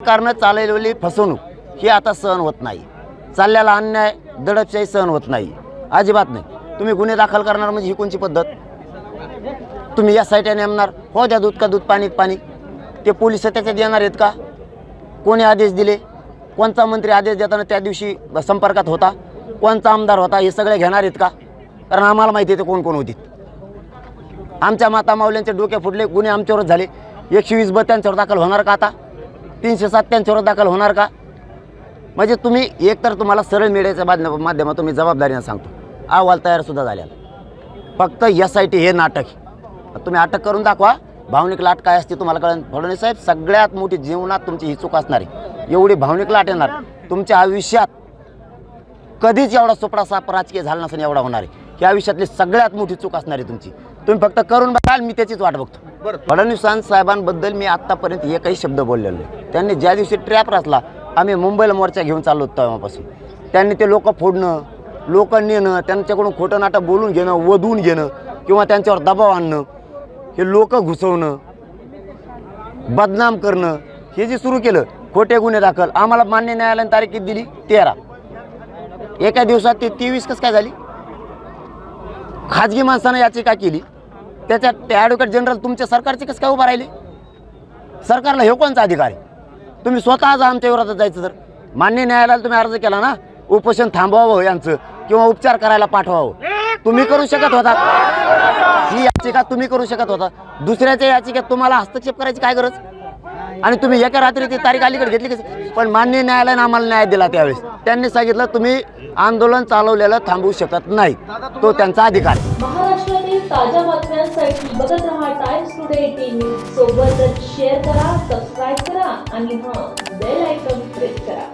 सरकारनं चालवलेली फसवणूक ही आता सहन होत नाही. चालल्याला अन्याय दडपशाही सहन होत नाही. अजिबात नाही. तुम्ही गुन्हे दाखल करणार म्हणजे ही कोणची पद्धत? तुम्ही या साईटने नेमणार. हो द्या दूध का दूध पाणीत पाणी. ते पोलीस त्याच्यात येणार आहेत का? कोणी आदेश दिले? कोणता मंत्री आदेश देताना त्या दिवशी संपर्कात होता? कोणता आमदार होता? हे सगळे घेणार आहेत का? कारण आम्हाला माहिती आहे ते कोण कोण होती. आमच्या माता माऊल्यांचे डोके फुटले गुन्हे आमच्यावरच झाले. एकशे वीस ब त्यांच्यावर दाखल होणार का आता? तीनशे सत्त्याऐंशीवर दाखल होणार का? म्हणजे तुम्ही एकतर तुम्हाला सरळ मीडियाच्या माध्यम माध्यमातून मी जबाबदारीनं सांगतो. अहवाल तयारसुद्धा झालेला फक्त एस आय टी हे नाटक तुम्ही अटक करून दाखवा. भावनिक लाट काय असते तुम्हाला कळेल. फडणवीस साहेब सगळ्यात मोठी जीवनात तुमची ही चूक असणार आहे. एवढी भावनिक लाट येणार. तुमच्या आयुष्यात कधीच एवढा सोपडा साप राजकीय झाला नसेल एवढा होणार आहे. ही आयुष्यातली सगळ्यात मोठी चूक असणार आहे तुमची. तुम्ही फक्त करून बघाल मी त्याचीच वाट बघतो. फडणवीस साहेबांबद्दल मी आत्तापर्यंत एकही शब्द बोललेलो नाही. त्यांनी ज्या दिवशी ट्रॅप रचला आम्ही मुंबईला मोर्चा घेऊन चाललो होतो तेव्हापासून. त्यांनी ते लोक फोडणं लोक नेणं त्यांच्याकडून खोटं नाटक बोलून घेणं वधवून घेणं किंवा त्यांच्यावर दबाव आणणं हे लोक घुसवणं बदनाम करणं हे जे सुरू केलं खोटे गुन्हे दाखल आम्हाला मान्य न्यायालयाने तारीख किती दिली? तेरा. एका दिवसात ते तेवीस कसं काय झाली? खाजगी माणसानं याचिका केली? त्याच्यात ते ॲडव्होकेट जनरल तुमच्या सरकारचे कसं काय उभं राहिले? सरकारला हे कोणचा अधिकार आहे? तुम्ही स्वतः आज आमच्या विरोधात जायचं तर मान्य न्यायालयाला तुम्ही अर्ज केला ना उपोषण थांबवावं यांचं किंवा उपचार करायला पाठवावं. तुम्ही करू शकत होता. ही याचिका तुम्ही करू शकत होता. दुसऱ्याच्या याचिकेत तुम्हाला हस्तक्षेप करायची काय गरज? आणि तुम्ही एका रात्री ती तारीख अलीकडे घेतली की पण मान्य न्यायालयानं आम्हाला न्याय दिला त्यावेळेस. त्यांनी सांगितलं तुम्ही आंदोलन चालवलेलं थांबवू शकत नाही. तो त्यांचा अधिकार महाराष्ट्रातील ताज्या बातम्यांसाठी बघत राहा टाइम्स टुडे टीव्ही. सोबतच शेअर करा सबस्क्राईब करा आणि हां बेल आयकॉन प्रेस करा.